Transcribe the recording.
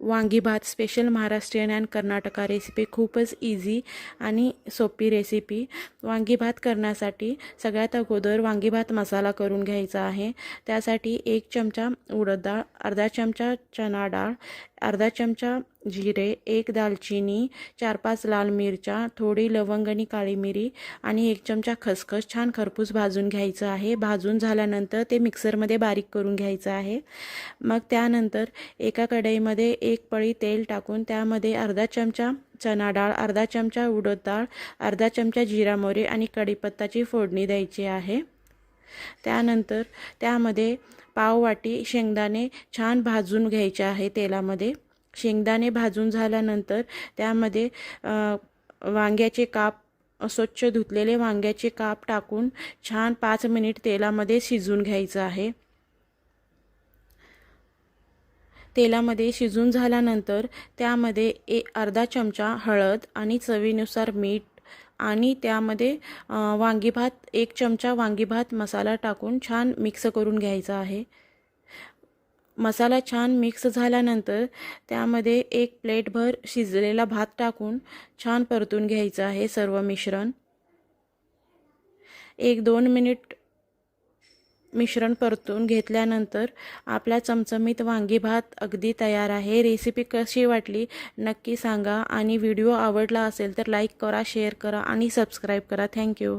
वांगी भात special Maharashtrian and Karnataka recipe खूपच इझी आणि सोपी रेसिपी वांगी भात करण्यासाठी सगळ्यात अगोदर वांगी भात मसाला करून घ्यायचा आहे. त्यासाठी एक चमचा उडद डाळ अर्धा चमचा चणा डाळ अर्धा चमचा जिरे एक दालचिनी चार पाच लाल मिरच्या थोडी लवंग आणि काळी मिरी आणि एक चमचा खसखस छान खरपूस भाजून घ्यायचं आहे. भाजून झाल्यानंतर ते मिक्सरमध्ये बारीक करून घ्यायचं आहे. मग त्यानंतर एका कढईमध्ये एक पळी तेल टाकून त्यामध्ये अर्धा चमचा चणा डाळ अर्धा चमचा उडद डाळ अर्धा चमचा जिरा मोहरी आणि कढीपत्ताची फोडणी द्यायची आहे. त्यानंतर त्यामध्ये पाववाटी शेंगदाणे छान भाजून घ्यायचे आहे तेलामध्ये. शेंगदाणे भाजून झाल्यानंतर त्यामध्ये वांग्याचे काप स्वच्छ धुतलेले वांग्याचे काप टाकून छान पाच मिनिट तेलामध्ये शिजून घ्यायचं आहे. तेलामध्ये शिजून झाल्यानंतर त्यामध्ये ए अर्धा चमचा हळद आणि चवीनुसार मीठ आणि त्यामध्ये वांगीभात एक चमचा वांगीभात मसाला टाकून छान मिक्स करून घ्यायचा आहे. मसाला छान मिक्स झाल्यानंतर त्यामध्ये एक प्लेटभर शिजलेला भात टाकून छान परतून घ्यायचं आहे सर्व मिश्रण. एक दोन मिनिट मिश्रण परतून घेतल्यानंतर आपला चमचमीत वांगी भात अगदी तयार आहे. रेसिपी कशी वाटली नक्की सांगा आणि व्हिडिओ आवडला असेल तर लाईक करा शेअर करा आणि सबस्क्राईब करा. थँक्यू